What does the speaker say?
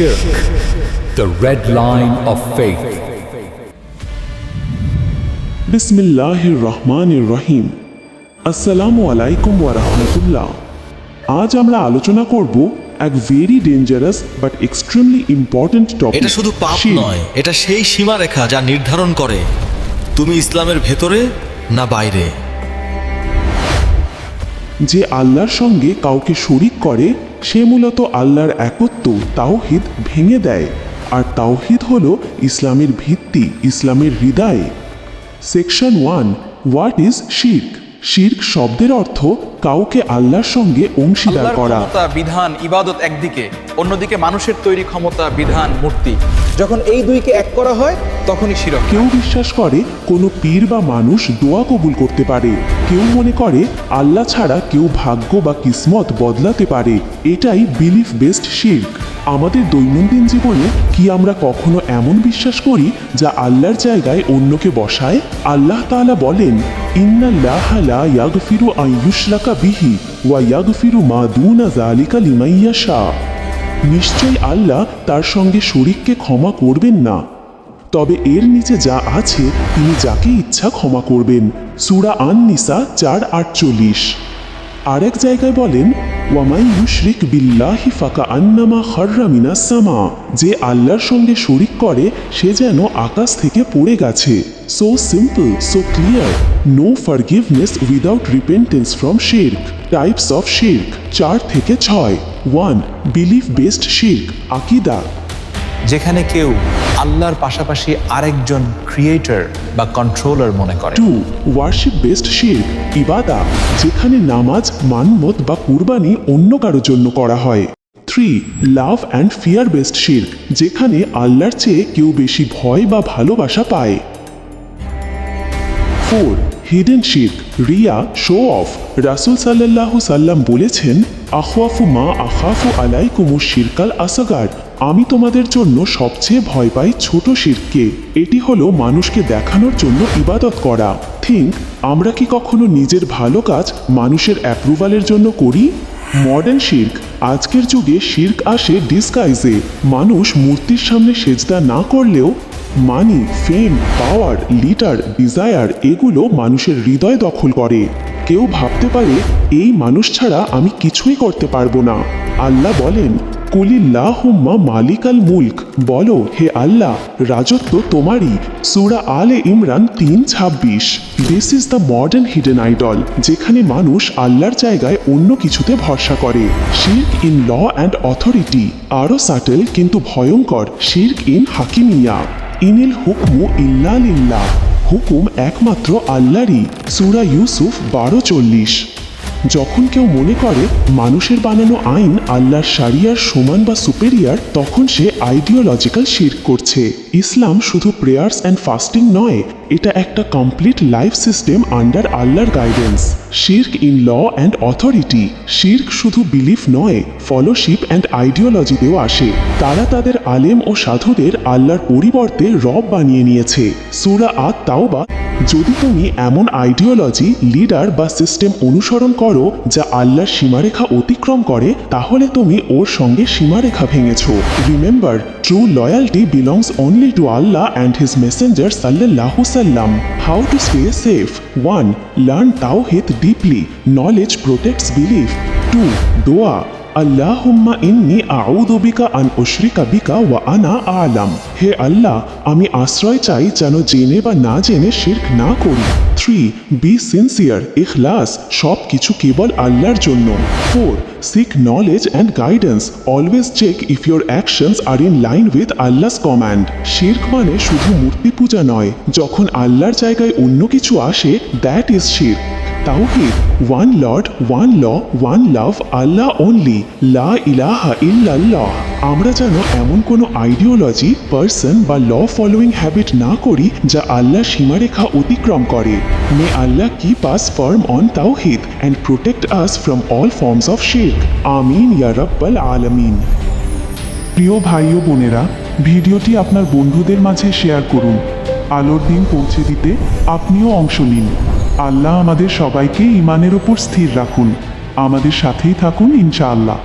Shirk, the red line of faith. বিসমিল্লাহির রহমানির রহিম আসসালামু আলাইকুম রাহমাতুল্লাহ আজ আমরা আলোচনা করব এক very dangerous but extremely important topic এটা শুধু পাপ নয় এটা সেই সীমারেখা যা নির্ধারণ করে তুমি ইসলামের ভেতরে না বাইরে যে আল্লাহর সঙ্গে কাউকে শরিক করে সে মূলত আল্লাহর একত্ব তাওহিদ ভেঙে দেয়, আর তাওহিদ হল ইসলামের ভিত্তি, ইসলামের হৃদয়। সেকশন ওয়ান হোয়াট ইজ শির্ক শির্ক শব্দের অর্থ কাউকে আল্লাহর সঙ্গে অংশীদার করা। বিধান ইবাদত একদিকে অন্যদিকে মানুষের তৈরি ক্ষমতা বিধান মূর্তি। যখন এই দুইকে এক করা হয় তখনই শিরক। কেউ বিশ্বাস করে কোনো পীর বা মানুষ দোয়া কবুল করতে পারে। কেউ মনে করে আল্লাহ ছাড়া কেউ ভাগ্য বা কিসমত বদলাতে পারে। এটাই বিলিফ বেসড শির্ক। আমাদের দৈনন্দিন জীবনে কি আমরা কখনো এমন বিশ্বাস করি যা আল্লাহর জায়গায় অন্যকে বসায়? আল্লাহ তাআলা বলেন নিশ্চয়ই আল্লাহ তার সঙ্গে শরীরকে ক্ষমা করবেন না। তবে এর নিচে যা আছে, তিনি যাকে ইচ্ছা ক্ষমা করবেন। সুরা আন নিসা চার আটচল্লিশ। আরেক জায়গায় বলেন ওয়ামাই ইউশরিক বিল্লাহি ফাকা আন্নামা খর্রা মিনাস সামা যে আল্লাহর সঙ্গে শরিক করে, সে যেন আকাশ থেকে পড়ে গেছে। So simple so clear no forgiveness without repentance from শির্ক টাইপস অফ শির্ক চার থেকে ছয়। ওয়ান বিলিফ বেসড শির্ক আকিদা। যেখানে কেউ আল্লাহর পাশাপাশি আরেকজন ক্রিয়েটর বা কন্ট্রোলার মনে করে। টু ওয়ার্শিপ বেসড শির্ক ইবাদা, যেখানে নামাজ, মানমত বা কুরবানি অন্য কারোর জন্য করা হয়। Three love and fear based শির্ক যেখানে আল্লাহর চেয়ে কেউ বেশি ভয় বা ভালোবাসা পায়। ফোর হিডেন শির্ক রিয়া শো অফ রাসুল সাল্লাল্লাহু সাল্লাম বলেছেন, আখওয়াফু মা আখাফু আলাইকুমু শিরকাল আসাগার। আমি তোমাদের জন্য সবচেয়ে ভয় পাই ছোট শিরকে। এটি হলো মানুষকে দেখানোর জন্য ইবাদত করা। থিঙ্ক, আমরা কি কখনো নিজের ভালো কাজ মানুষের অ্যাপ্রুভালের জন্য করি? মডার্ন শির্ক, আজকের যুগে শির্ক আসে ডিসগাইজে মানুষ মূর্তির সামনে সেজদা না করলেও money, fame, power, leader, desire, এগুলো মানুষের হৃদয় দখল করে। কেউ ভাবতে পারে, এই মানুষ ছাড়া আমি কিছুই করতে পারব না। আল্লাহ বলেন, কুলিল্লাহুম্মা মালিক আল মুলক। বলো, হে আল্লাহ, রাজত্ব তোমারই। সুরা আলে ইমরান তিন ছাব্বিশ। This is the modern hidden idol যেখানে মানুষ আল্লাহর জায়গায় অন্য কিছুতে ভরসা করে। শির্ক ইন ল অ্যান্ড অথরিটি আরও সাটেল কিন্তু ভয়ঙ্কর। শির্ক ইন হাকিমিয়া। ইনিল হুকমু ইল্লা লিল্লাহ। হুকুম একমাত্র আল্লাহরই, সুরা ইউসুফ বারো চল্লিশ। যখন কেউ মনে করে মানুষের বানানো আইন আল্লাহর সারিয়ার সমান বা সুপেরিয়ার তখন সে আইডিওলজিক্যাল শির করছে। ইসলাম শুধু প্রেয়ার্স অ্যান্ড ফাস্টিং নয়, এটা একটা কমপ্লিট লাইফ সিস্টেম আন্ডার আল্লাহর গাইডেন্স শির্ক ইন ল অ্যান্ড অথরিটি শির্ক শুধু বিলিফ নয় ফলোশিপ অ্যান্ড আইডিওলজিতেও আসে। তারা তাদের আলেম ও সাধুদের আল্লাহর পরিবর্তে রব বানিয়ে নিয়েছে। সুরা আত তাওবা যদি তুমি এমন আইডিওলজি লিডার বা সিস্টেম অনুসরণ করো, যা আল্লাহর সীমারেখা অতিক্রম করে, তাহলে তুমি ওর সঙ্গে সীমারেখা ভেঙেছ। Remember true loyalty belongs only to Allah and his messenger সাল্লাহু সাল্লাম। How to stay safe one learn তাও তাওহিদ deeply knowledge protects belief to দোয়া আল্লাহুম্মা ইন্নি আউযু বিকা আন উশরিকা বিকা ওয়া আনা আলাম হে আল্লাহ আমি আশ্রয় চাই যেন জেনে বা না জেনে শিরক না করি থ্রি বি সিনসিয়ার ইখলাস সব কিছু কেবল আল্লাহর জন্য four seek knowledge and guidance always check if your actions are in line with Allah's command শির্ক মানে শুধু মূর্তি পূজা নয়, যখন আল্লাহর জায়গায় অন্য কিছু আসে দ্যাট ইজ শির্ক তাওহিদ one lord one law one love Allah only লা ইলাহা ইল্লাল্লাহ আমরা যেন এমন কোনো আইডিওলজি পার্সন বা ল ফলোয়িং হ্যাবিট না করি, যা আল্লাহ সীমারেখা অতিক্রম করে। May Allah keep us firm on তাওহিদ and protect us from all forms of শির্ক আমিন, ইয়া রব্বাল আলামিন। প্রিয় ভাই ও বোনেরা ভিডিওটি আপনার বন্ধুদের মাঝে শেয়ার করুন। আলোর দিন পৌঁছে দিতে আপনিও অংশ নিন। আল্লাহ আমাদের সবাইকে ইমানের ওপর স্থির রাখুন। আমাদের সাথেই থাকুন ইনশাআল্লাহ।